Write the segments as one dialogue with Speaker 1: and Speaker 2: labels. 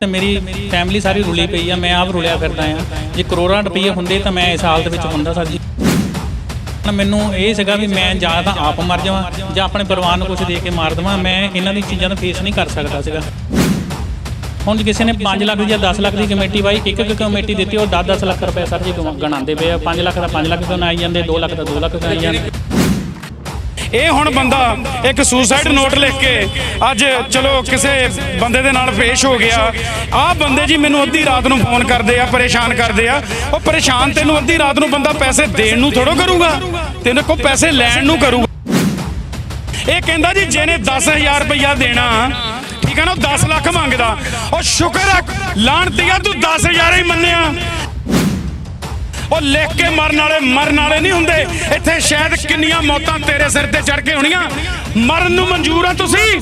Speaker 1: ਤੇ ਮੇਰੀ ਫੈਮਿਲੀ ਸਾਰੀ ਰੁਲੀ ਪਈ ਆ, ਮੈਂ ਆਪ ਰੁਲਿਆ ਫਿਰਦਾ ਆ। ਜੇ ਕਰੋੜਾਂ ਰੁਪਏ ਹੁੰਦੇ ਤਾਂ ਮੈਂ ਇਸ ਹਾਲਤ ਵਿੱਚ ਹੁੰਦਾ ਸਰ ਜੀ। ਤਾਂ ਮੈਨੂੰ ਇਹ ਸੀਗਾ ਵੀ ਮੈਂ ਜਾਂ ਤਾਂ ਆਪ ਮਰ ਜਾਵਾਂ ਜਾਂ ਆਪਣੇ ਪਰਿਵਾਰ ਨੂੰ ਕੁਝ ਦੇ ਕੇ ਮਾਰ ਦੇਵਾਂ, ਮੈਂ ਇਹਨਾਂ ਦੀ ਚੀਜ਼ਾਂ ਨੂੰ ਫੇਸ ਨਹੀਂ ਕਰ ਸਕਦਾ ਸੀਗਾ। ਹੁਣ ਜੇ ਕਿਸੇ ਨੇ 5 ਲੱਖ ਦੀ ਜਾਂ 10 ਲੱਖ ਦੀ ਕਮੇਟੀ ਪਾਈ, ਇੱਕ ਇੱਕ ਕਮੇਟੀ ਦਿੱਤੀ, ਉਹ 10-10 ਲੱਖ ਰੁਪਏ ਸਰ ਜੀ ਗਣਾਉਂਦੇ ਪਏ ਆ। 5 ਲੱਖ ਦਾ 5 ਲੱਖ ਗਣਾਈ ਜਾਂਦੇ 2 ਲੱਖ ਦਾ 2 ਲੱਖ ਗਣਾਈ ਜਾਂਦੇ?
Speaker 2: ਇਹ ਹੁਣ ਬੰਦਾ ਇੱਕ ਸੁਸਾਈਡ ਨੋਟ ਲਿਖ ਕੇ ਅੱਜ ਚਲੋ ਕਿਸੇ ਬੰਦੇ ਦੇ ਨਾਲ ਪੇਸ਼ ਹੋ ਗਿਆ। ਆਹ ਬੰਦੇ ਜੀ ਮੈਨੂੰ ਅੱਧੀ ਰਾਤ ਨੂੰ ਫੋਨ ਕਰਦੇ ਆ, ਪਰੇਸ਼ਾਨ ਕਰਦੇ ਆ। ਉਹ ਪਰੇਸ਼ਾਨ ਤੈਨੂੰ ਅੱਧੀ ਰਾਤ ਨੂੰ ਬੰਦਾ ਪੈਸੇ ਦੇਣ ਨੂੰ ਥੋੜੋ ਕਰੂਗਾ। ਤੈਨੂੰ ਕੋ ਪੈਸੇ ਲੈਣ ਨੂੰ ਕਰੂਗਾ। ਇਹ ਕਹਿੰਦਾ ਜੀ ਜਿਹਨੇ 10000 ਰੁਪਇਆ ਦੇਣਾ, ਠੀਕ ਹੈ ਨਾ, ਉਹ 10 ਲੱਖ ਮੰਗਦਾ। ਉਹ ਸ਼ੁਕਰ ਹੈ ਲਾਣਤੀਆ ਤੂੰ 10000 ਹੀ ਮੰਨਿਆ। ਉਹ ਲਿਖ ਕੇ ਮਰਨ ਵਾਲੇ ਮਰਨ ਵਾਲੇ ਨਹੀਂ ਹੁੰਦੇ। ਇੱਥੇ ਸ਼ਾਇਦ ਕਿੰਨੀਆਂ ਮੌਤਾਂ ਤੇਰੇ ਸਿਰ ਤੇ ਚੜ ਕੇ ਹੋਣੀਆਂ। ਮਰਨ ਨੂੰ ਮਨਜ਼ੂਰ ਆ ਤੁਸੀਂ?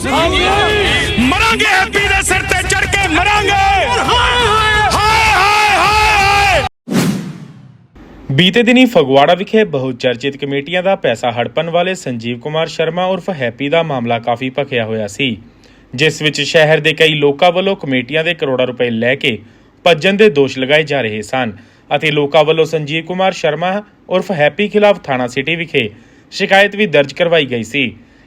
Speaker 2: ਮਰਾਂਗੇ ਹੈਪੀ ਦੇ ਸਿਰ ਤੇ ਚੜ ਕੇ ਮਰਾਂਗੇ।
Speaker 3: ਬੀਤੇ ਦਿਨੀ ਫਗਵਾੜਾ ਵਿਖੇ ਬਹੁਚਰਚਿਤ ਕਮੇਟੀਆਂ ਦਾ ਪੈਸਾ ਹੜਪਣ ਵਾਲੇ ਸੰਜੀਵ ਕੁਮਾਰ ਸ਼ਰਮਾ ਉਰਫ ਹੈਪੀ ਦਾ ਮਾਮਲਾ ਕਾਫੀ ਭਖਿਆ ਹੋਇਆ ਸੀ, ਜਿਸ ਵਿੱਚ ਸ਼ਹਿਰ ਦੇ ਕਈ ਲੋਕਾਂ ਵੱਲੋਂ ਕਮੇਟੀਆਂ ਦੇ ਕਰੋੜਾਂ ਰੁਪਏ ਲੈ ਕੇ ਭੱਜਣ ਦੇ ਦੋਸ਼ ਲਗਾਏ ਜਾ ਰਹੇ ਸਨ। ਅਤੇ ਲੋਕਾਂ ਵੱਲੋਂ ਸੰਜੀਵ ਕੁਮਾਰ ਸ਼ਰਮਾ ਉਰਫ ਹੈਪੀ ਖਿਲਾਫ ਥਾਣਾ ਸਿਟੀ ਵਿਖੇ ਸ਼ਿਕਾਇਤ ਵੀ ਦਰਜ ਕਰਵਾਈ ਗਈ ਸੀ।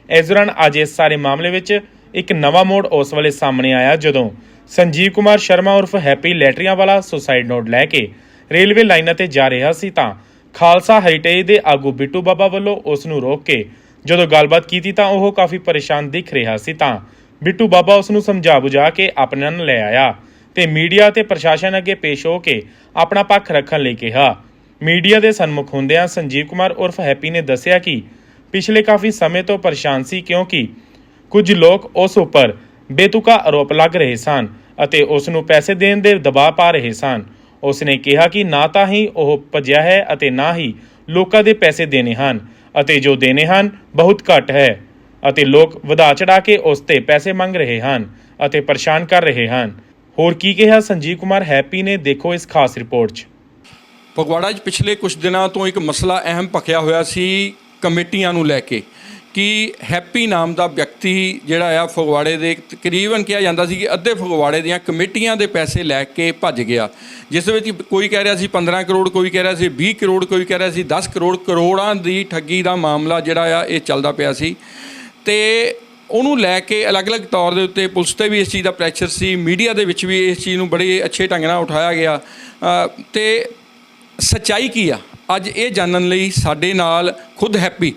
Speaker 3: ਇਸ ਦੌਰਾਨ ਅੱਜ ਇਸ ਸਾਰੇ ਮਾਮਲੇ ਵਿੱਚ ਇੱਕ ਨਵਾਂ ਮੋੜ ਉਸ ਵੇਲੇ ਸਾਹਮਣੇ ਆਇਆ ਜਦੋਂ ਸੰਜੀਵ ਕੁਮਾਰ ਸ਼ਰਮਾ ਉਰਫ ਹੈਪੀ ਲੈਟਰੀਆਂ ਵਾਲਾ ਸੁਸਾਈਡ ਨੋਟ ਲੈ ਕੇ ਰੇਲਵੇ ਲਾਈਨਾਂ ਤੇ ਜਾ ਰਿਹਾ ਸੀ ਤਾਂ ਖਾਲਸਾ ਹੈਰੀਟੇਜ ਦੇ ਆਗੂ ਬਿੱਟੂ ਬਾਬਾ ਵੱਲੋਂ ਉਸ ਨੂੰ ਰੋਕ ਕੇ ਜਦੋਂ ਗੱਲਬਾਤ ਕੀਤੀ ਤਾਂ ਉਹ ਕਾਫੀ ਪਰੇਸ਼ਾਨ ਦਿਖ ਰਿਹਾ ਸੀ ਤਾਂ ਬਿੱਟੂ ਬਾਬਾ ਉਸ ਨੂੰ ਸਮਝਾ ਬੁਝਾ ਕੇ ਆਪਣੇ ਨਾਲ ਲੈ ਆਇਆ। ਤੇ ਮੀਡੀਆ ਤੇ ਪ੍ਰਸ਼ਾਸਨ ਅੱਗੇ ਪੇਸ਼ ਹੋ ਕੇ ਆਪਣਾ ਪੱਖ ਰੱਖਣ ਲਈ ਕਿਹਾ। ਮੀਡੀਆ ਦੇ ਸਨਮੁਖ ਹੁੰਦਿਆਂ ਸੰਜੀਵ ਕੁਮਾਰ ਉਰਫ ਹੈਪੀ ਨੇ ਦੱਸਿਆ ਕਿ ਪਿਛਲੇ ਕਾਫੀ ਸਮੇਂ ਤੋਂ ਪਰੇਸ਼ਾਨ ਸੀ ਕਿਉਂਕਿ ਕੁਝ ਲੋਕ ਉਸ ਉੱਪਰ ਬੇਤੁਕਾ ਆਰੋਪ ਲੱਗ ਰਹੇ ਸਨ ਅਤੇ ਉਸ ਨੂੰ ਪੈਸੇ ਦੇਣ ਦੇ ਦਬਾਅ ਪਾ ਰਹੇ ਸਨ। ਉਸ ਨੇ ਕਿਹਾ ਕਿ ਨਾ ਤਾਂ ਹੀ ਉਹ ਭੱਜਿਆ ਹੈ ਅਤੇ ਨਾ ਹੀ ਲੋਕਾਂ ਦੇ ਪੈਸੇ ਦੇਣੇ ਹਨ ਅਤੇ ਜੋ ਦੇਣੇ ਹਨ ਬਹੁਤ ਘੱਟ ਹੈ ਅਤੇ ਲੋਕ ਵਧਾ ਚੜਾ ਕੇ ਉਸ ਤੇ ਪੈਸੇ ਮੰਗ ਰਹੇ ਹਨ ਅਤੇ ਪਰੇਸ਼ਾਨ ਕਰ ਰਹੇ ਹਨ। ਹੋਰ ਕੀ ਕਿਹਾ ਸੰਜੀਵ ਕੁਮਾਰ ਹੈਪੀ ਨੇ ਦੇਖੋ ਇਸ ਖਾਸ ਰਿਪੋਰਟ 'ਚ।
Speaker 4: ਫਗਵਾੜਾ 'ਚ ਪਿਛਲੇ ਕੁਝ ਦਿਨਾਂ ਤੋਂ ਇੱਕ ਮਸਲਾ ਅਹਿਮ ਭਖਿਆ ਹੋਇਆ ਸੀ ਕਮੇਟੀਆਂ ਨੂੰ ਲੈ ਕੇ ਕਿ ਹੈਪੀ ਨਾਮ ਦਾ ਵਿਅਕਤੀ ਜਿਹੜਾ ਆ ਫਗਵਾੜੇ ਦੇ ਤਕਰੀਬਨ ਕਿਹਾ ਜਾਂਦਾ ਸੀ ਕਿ ਅੱਧੇ ਫਗਵਾੜੇ ਦੀਆਂ ਕਮੇਟੀਆਂ ਦੇ ਪੈਸੇ ਲੈ ਕੇ ਭੱਜ ਗਿਆ, ਜਿਸ ਵਿੱਚ ਕੋਈ ਕਹਿ ਰਿਹਾ ਸੀ 15 ਕਰੋੜ, ਕੋਈ ਕਹਿ ਰਿਹਾ ਸੀ 20 ਕਰੋੜ, ਕੋਈ ਕਹਿ ਰਿਹਾ ਸੀ 10 ਕਰੋੜ, ਕਰੋੜਾਂ ਦੀ ਠੱਗੀ ਦਾ ਮਾਮਲਾ ਜਿਹੜਾ ਆ ਇਹ ਚੱਲਦਾ ਪਿਆ ਸੀ। ਤੇ ਉਹਨੂੰ ਲੈ ਕੇ ਅਲੱਗ-ਅਲੱਗ ਤੌਰ ਦੇ ਉੱਤੇ ਪੁਲਿਸ ਤੇ ਵੀ ਇਸ ਚੀਜ਼ ਦਾ ਪ੍ਰੈਸ਼ਰ ਸੀ ਮੀਡੀਆ ਦੇ ਵਿੱਚ ਵੀ ਇਸ ਚੀਜ਼ ਨੂੰ ਬੜੇ ਅੱਛੇ ਢੰਗ ਨਾਲ ਉਠਾਇਆ ਗਿਆ। ਅ, ਤੇ ਸੱਚਾਈ ਕੀ ਆ? ਅੱਜ ਇਹ ਜਾਣਨ ਲਈ ਸਾਡੇ ਨਾਲ ਖੁਦ ਹੈਪੀ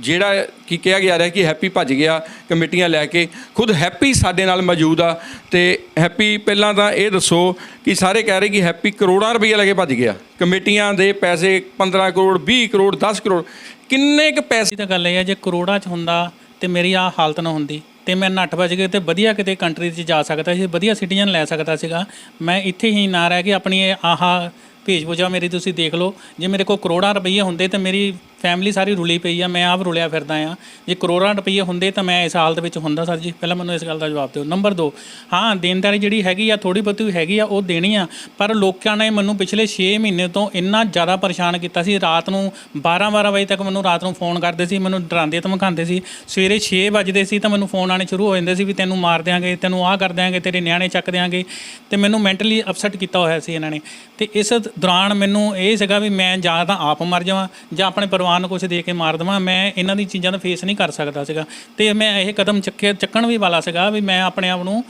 Speaker 4: ਜਿਹੜਾ ਕੀ ਕਿਹਾ ਗਿਆ ਰਿਹਾ ਕਿ ਹੈਪੀ ਭੱਜ ਗਿਆ ਕਮੇਟੀਆਂ ਲੈ ਕੇ ਖੁਦ ਹੈਪੀ ਸਾਡੇ ਨਾਲ ਮੌਜੂਦ ਆ। ਤੇ ਹੈਪੀ ਪਹਿਲਾਂ ਤਾਂ ਇਹ ਦੱਸੋ ਕਿ ਸਾਰੇ ਕਹਿ ਰਹੇ ਕਿ ਹੈਪੀ ਕਰੋੜਾਂ ਰੁਪਏ ਲੈ ਕੇ ਭੱਜ ਗਿਆ। ਕਮੇਟੀਆਂ ਦੇ ਪੈਸੇ 15 ਕਰੋੜ 20 ਕਰੋੜ 10 ਕਰੋੜ ਕਿੰਨੇ ਕ ਪੈਸੇ
Speaker 1: ਅਸੀਂ ਤਾਂ ਗੱਲ ਇਹ ਹੈ ਜੇ ਕਰੋੜਾਂ 'ਚ ਹੁੰਦਾ ਤੇ ਮੇਰੀ ਆ ਹਾਲਤ ਨਾ ਹੁੰਦੀ ਤੇ ਮੈਂ ਨੱਠ ਵੱਜ ਕੇ ਤੇ ਵਧੀਆ ਕਿਤੇ ਕੰਟਰੀ 'ਚ ਜਾ ਸਕਦਾ ਸੀ, ਵਧੀਆ ਸਿਟੀਜ਼ਨ ਲੈ ਸਕਦਾ ਸੀਗਾ। ਮੈਂ ਇੱਥੇ ਹੀ ਨਾ ਰਹਿ ਕੇ ਆਪਣੀ ਇਹ ਆਹ ਭੇਜ ਭੁਜਾ ਮੇਰੀ ਤੁਸੀਂ ਦੇਖ ਲਓ, ਜੇ ਮੇਰੇ ਕੋਲ ਕਰੋੜਾਂ ਰੁਪਈਏ ਹੁੰਦੇ ਤੇ ਮੇਰੀ ਫੈਮਿਲੀ ਸਾਰੀ ਰੁਲੀ ਪਈ ਆ, ਮੈਂ ਆਪ ਰੁਲਿਆ ਫਿਰਦਾ ਆ। ਜੇ ਕਰੋੜਾਂ ਰੁਪਏ ਹੁੰਦੇ ਤਾਂ ਮੈਂ ਇਸ ਹਾਲਤ ਵਿੱਚ ਹੁੰਦਾ ਸਰ ਜੀ। ਪਹਿਲਾਂ ਮੈਨੂੰ ਇਸ ਗੱਲ ਦਾ ਜਵਾਬ ਦਿਓ। ਨੰਬਰ 2 ਹਾਂ, ਦੇਣਦਾਰੀ ਜਿਹੜੀ ਹੈਗੀ ਆ ਥੋੜੀ ਬਹੁਤੀ ਹੈਗੀ ਆ, ਉਹ ਦੇਣੀ ਆ, ਪਰ ਲੋਕਾਂ ਨੇ ਮੈਨੂੰ ਪਿਛਲੇ 6 ਮਹੀਨੇ ਤੋਂ ਇੰਨਾ ਜ਼ਿਆਦਾ ਪਰੇਸ਼ਾਨ ਕੀਤਾ ਸੀ। ਰਾਤ ਨੂੰ 12 12 ਵਜੇ ਤੱਕ ਮੈਨੂੰ ਰਾਤ ਨੂੰ ਫੋਨ ਕਰਦੇ ਸੀ, ਮੈਨੂੰ ਡਰਾਉਂਦੇ ਧਮਕਾਉਂਦੇ ਸੀ। ਸਵੇਰੇ 6 ਵਜੇ ਸੀ ਤਾਂ ਮੈਨੂੰ ਫੋਨ ਆਣੇ ਸ਼ੁਰੂ ਹੋ ਜਾਂਦੇ ਸੀ ਵੀ ਤੈਨੂੰ ਮਾਰ ਦਿਆਂਗੇ, ਤੈਨੂੰ ਆਹ ਕਰ ਦਿਆਂਗੇ, ਤੇਰੇ ਨਿਆਣੇ ਚੱਕ ਦਿਆਂਗੇ। ਤੇ ਮੈਨੂੰ ਮੈਂਟਲੀ ਅਪਸੈਟ ਕੀਤਾ ਹੋਇਆ ਸੀ ਇਹਨਾਂ ਨੇ। ਤੇ ਇਸ ਦੌਰਾਨ ਮੈਨੂੰ ਇਹ ਸੀਗਾ ਵੀ ਮੈਂ ਜਾਂ ਤਾਂ ਆਪ ਮਰ ਜਾਵਾਂ ਜਾਂ ਆਪਣੇ ਪਰਿਵਾਰ ਨੂੰ ਕੁਝ ਦੇ ਕੇ ਮਾਰ ਦੇਵਾਂ, ਮੈਂ ਇਹਨਾਂ ਦੀ ਚੀਜ਼ਾਂ ਦਾ ਫੇਸ ਨਹੀਂ ਕਰ ਸਕਦਾ ਸੀਗਾ। ਤੇ ਮੈਂ ਇਹ ਕਦਮ ਚੱਕੇ, ਚੱਕਣ ਵੀ ਵਾਲਾ ਸੀਗਾ ਵੀ ਮੈਂ ਆਪਣੇ ਆਪ ਨੂੰ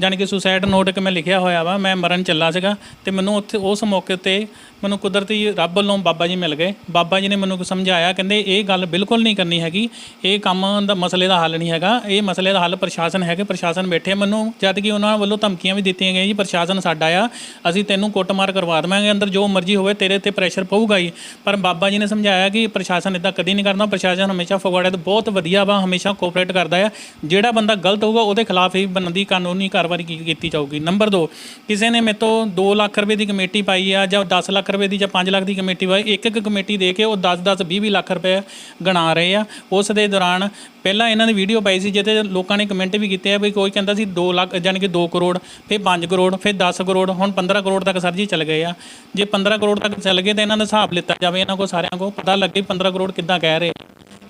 Speaker 1: ਜਾਣੀ ਕਿ ਸੁਸਾਈਡ ਨੋਟ ਇੱਕ ਮੈਂ ਲਿਖਿਆ ਹੋਇਆ ਵਾ, ਮੈਂ ਮਰਨ ਚੱਲਾ ਸੀਗਾ ਤੇ ਮੈਨੂੰ ਉੱਥੇ ਉਸ ਮੌਕੇ ਤੇ ਮੈਨੂੰ ਕੁਦਰਤੀ ਰੱਬ ਵੱਲੋਂ ਬਾਬਾ ਜੀ ਮਿਲ ਗਏ। ਬਾਬਾ ਜੀ ਨੇ ਮੈਨੂੰ ਸਮਝਾਇਆ, ਕਹਿੰਦੇ ਇਹ ਗੱਲ ਬਿਲਕੁਲ ਨਹੀਂ ਕਰਨੀ ਹੈਗੀ, ਇਹ ਕੰਮ ਦਾ ਮਸਲੇ ਦਾ ਹੱਲ ਨਹੀਂ ਹੈਗਾ, ਇਹ ਮਸਲੇ ਦਾ ਹੱਲ ਪ੍ਰਸ਼ਾਸਨ ਹੈਗੇ, ਪ੍ਰਸ਼ਾਸਨ ਬੈਠੇ ਮੈਨੂੰ, ਜਦ ਕਿ ਉਹਨਾਂ ਵੱਲੋਂ ਧਮਕੀਆਂ ਵੀ ਦਿੱਤੀਆਂ ਗਈਆਂ ਜੀ, ਪ੍ਰਸ਼ਾਸਨ ਸਾਡਾ ਆ, ਅਸੀਂ ਤੈਨੂੰ ਕੁੱਟਮਾਰ ਕਰਵਾ ਦੇਵਾਂਗੇ, ਅੰਦਰ ਜੋ ਮਰਜ਼ੀ ਹੋਵੇ ਤੇਰੇ ਤੇ ਪ੍ਰੈਸ਼ਰ ਪਊਗਾ ਹੀ ਪਰ ਬਾਬਾ ਜੀ ਨੇ ਸਮਝਾਇਆ ਕਿ ਪ੍ਰਸ਼ਾਸਨ ਇਦਾਂ ਕਦੀ ਨਹੀਂ ਕਰਨਾ, ਪ੍ਰਸ਼ਾਸਨ ਹਮੇਸ਼ਾ ਫਗਵਾੜੇ ਤੋਂ ਬਹੁਤ ਵਧੀਆ ਵਾ, ਹਮੇਸ਼ਾ ਕੋਆਪਰੇਟ ਕਰਦਾ ਆ, ਜਿਹੜਾ ਬੰਦਾ ਗਲਤ ਹੋਊਗਾ ਉਹਦੇ ਖਿਲਾਫ ਹੀ ਬਣਦੀ ਕਾਨੂੰਨੀ ਕਾਰਵਾਈ ਕੀ- ਕੀਤੀ ਜਾਊਗੀ? ਨੰਬਰ 2 ਕਿਸੇ ਨੇ ਮੇਰੇ ਤੋਂ 2 ਲੱਖ ਰੁਪਏ ਦੀ ਕਮੇਟੀ ਪਾਈ ਆ ਜਾਂ 10 ਲੱਖ ਰੁਪਏ ਦੀ ਜਾਂ 5 ਲੱਖ ਦੀ ਕਮੇਟੀ ਪਾਈ, ਇੱਕ ਇੱਕ ਕਮੇਟੀ ਦੇ ਕੇ ਉਹ 10 10 20 20 ਲੱਖ ਰੁਪਏ ਗਣਾ ਰਹੇ ਆ। ਉਸ ਦੇ ਦੌਰਾਨ ਪਹਿਲਾਂ ਇਹਨਾਂ ਦੀ ਵੀਡੀਓ ਪਾਈ ਸੀ ਜਿਹਦੇ ਲੋਕਾਂ ਨੇ ਕਮੈਂਟ ਵੀ ਕੀਤੇ ਆ ਵੀ ਕੋਈ ਕਹਿੰਦਾ ਸੀ 2 ਲੱਖ ਯਾਨੀ ਕਿ 2 ਕਰੋੜ, ਫਿਰ 5 ਕਰੋੜ, ਫਿਰ 10 ਕਰੋੜ, ਹੁਣ 15 ਕਰੋੜ ਤੱਕ ਸਰ ਜੀ ਚੱਲ ਗਏ ਆ। ਜੇ 15 ਕਰੋੜ ਤੱਕ ਚੱਲ ਗਏ ਤਾਂ ਇਹਨਾਂ ਦਾ ਹਿਸਾਬ ਲਿੱਤਾ ਜਾਵੇ, ਇਹਨਾਂ ਕੋਲ ਸਾਰਿਆਂ ਕੋਲ ਪਤਾ ਲੱਗੇ 15 ਕਰੋੜ ਕਿੱਦਾਂ ਕਹਿ ਰਹੇ